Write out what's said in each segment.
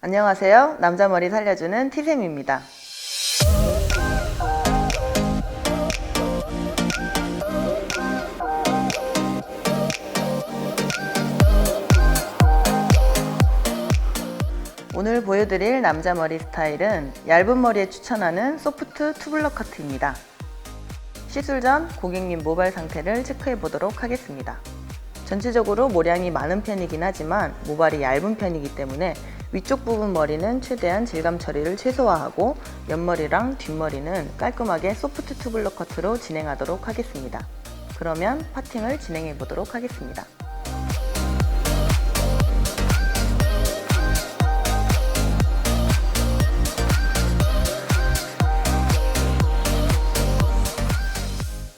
안녕하세요. 남자 머리 살려주는 티샘입니다. 오늘 보여드릴 남자 머리 스타일은 얇은 머리에 추천하는 소프트 투블럭 커트입니다. 시술 전 고객님 모발 상태를 체크해 보도록 하겠습니다. 전체적으로 모량이 많은 편이긴 하지만 모발이 얇은 편이기 때문에 위쪽 부분 머리는 최대한 질감 처리를 최소화하고 옆머리랑 뒷머리는 깔끔하게 소프트 투블럭 커트로 진행하도록 하겠습니다. 그러면 파팅을 진행해 보도록 하겠습니다.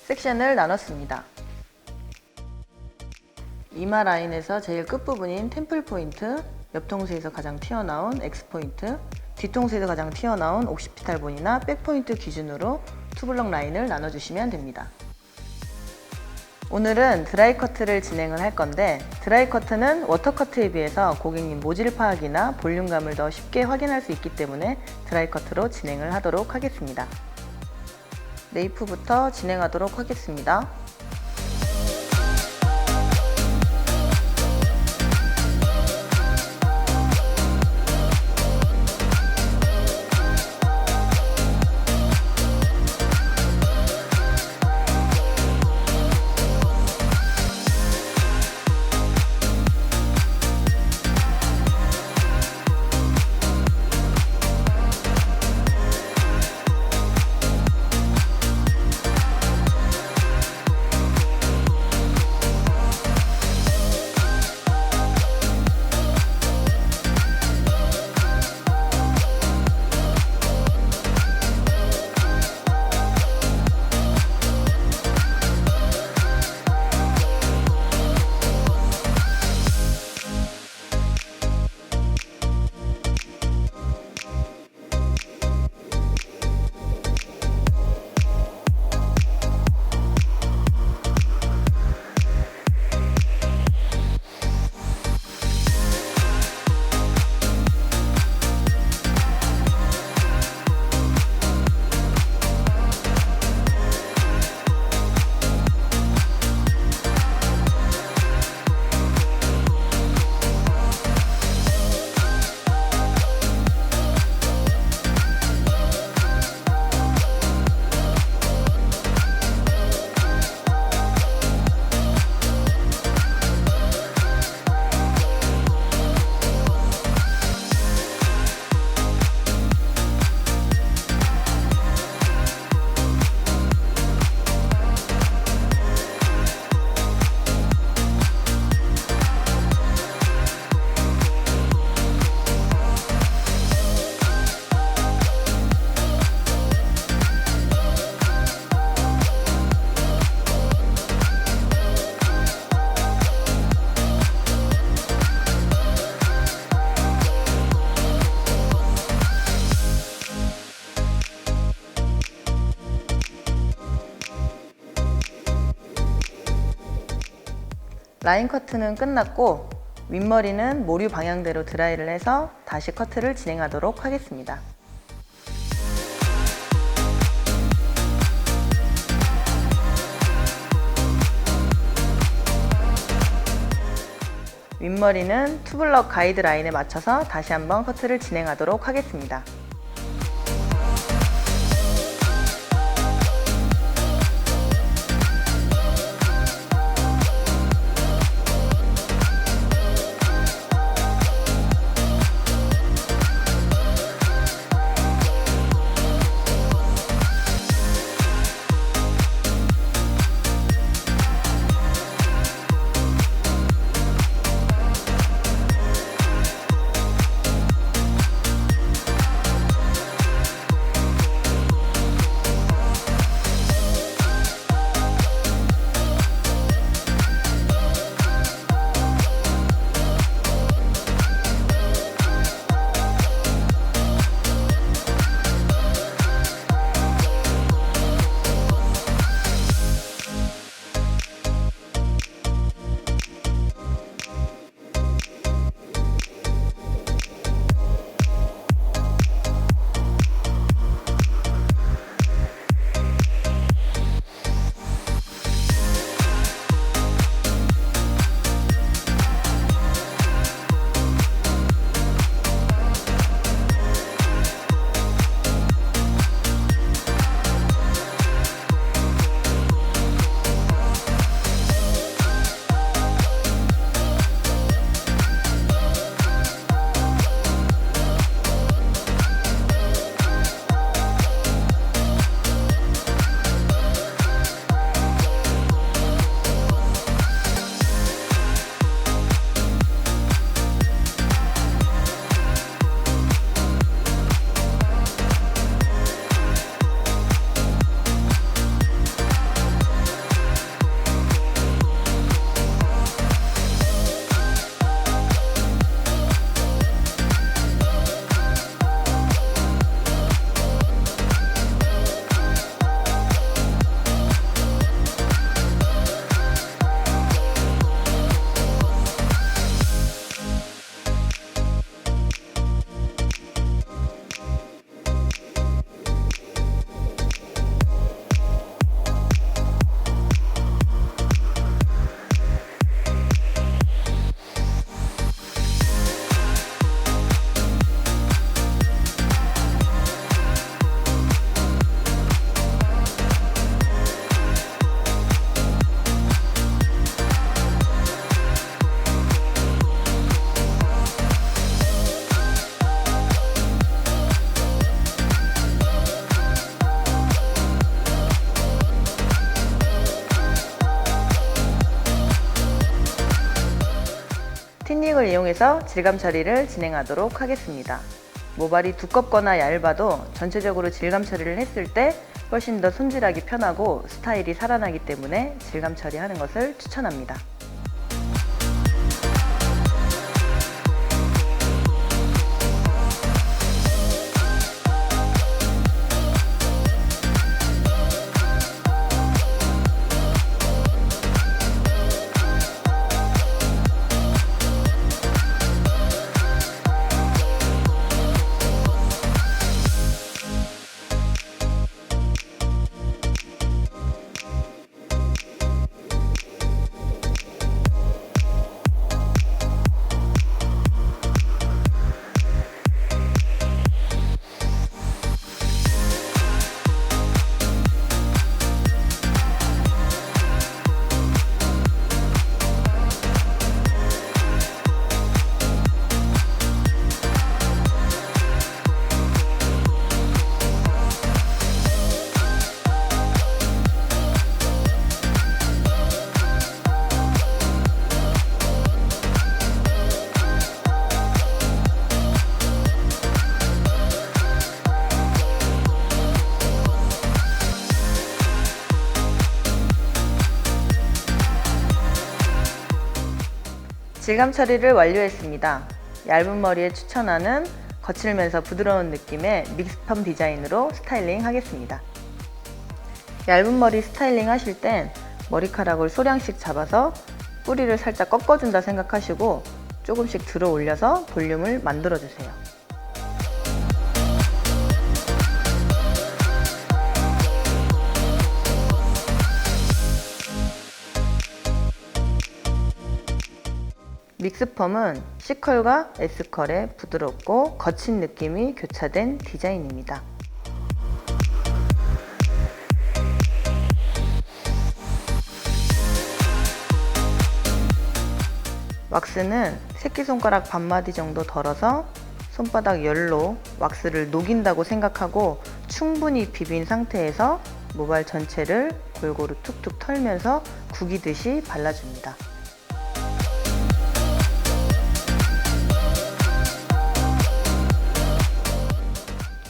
섹션을 나눴습니다. 이마 라인에서 제일 끝부분인 템플 포인트, 옆통수에서 가장 튀어나온 X 포인트, 뒤통수에서 가장 튀어나온 옥시피탈 본이나 백 포인트 기준으로 투블럭 라인을 나눠주시면 됩니다. 오늘은 드라이 커트를 진행을 할 건데 드라이 커트는 워터 커트에 비해서 고객님 모질 파악이나 볼륨감을 더 쉽게 확인할 수 있기 때문에 드라이 커트로 진행을 하도록 하겠습니다. 네이프부터 진행하도록 하겠습니다. 라인 커트는 끝났고 윗머리는 모류 방향대로 드라이를 해서 다시 커트를 진행하도록 하겠습니다. 윗머리는 투블럭 가이드 라인에 맞춰서 다시 한번 커트를 진행하도록 하겠습니다. 이용해서 질감 처리를 진행하도록 하겠습니다. 모발이 두껍거나 얇아도 전체적으로 질감 처리를 했을 때 훨씬 더 손질하기 편하고 스타일이 살아나기 때문에 질감 처리하는 것을 추천합니다. 질감 처리를 완료했습니다. 얇은 머리에 추천하는 거칠면서 부드러운 느낌의 믹스펌 디자인으로 스타일링 하겠습니다. 얇은 머리 스타일링 하실 땐 머리카락을 소량씩 잡아서 뿌리를 살짝 꺾어준다 생각하시고 조금씩 들어 올려서 볼륨을 만들어 주세요. 믹스펌은 C컬과 S컬의 부드럽고 거친 느낌이 교차된 디자인입니다. 왁스는 새끼손가락 반마디 정도 덜어서 손바닥 열로 왁스를 녹인다고 생각하고 충분히 비빈 상태에서 모발 전체를 골고루 툭툭 털면서 구기듯이 발라줍니다.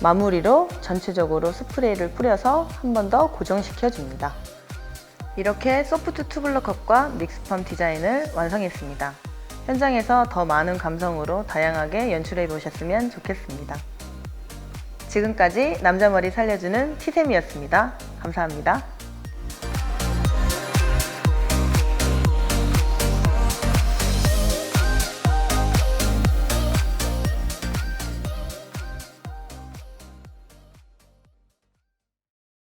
마무리로 전체적으로 스프레이를 뿌려서 한 번 더 고정시켜 줍니다. 이렇게 소프트 투블러 컵과 믹스펌 디자인을 완성했습니다. 현장에서 더 많은 감성으로 다양하게 연출해 보셨으면 좋겠습니다. 지금까지 남자 머리 살려주는 티샘이었습니다. 감사합니다.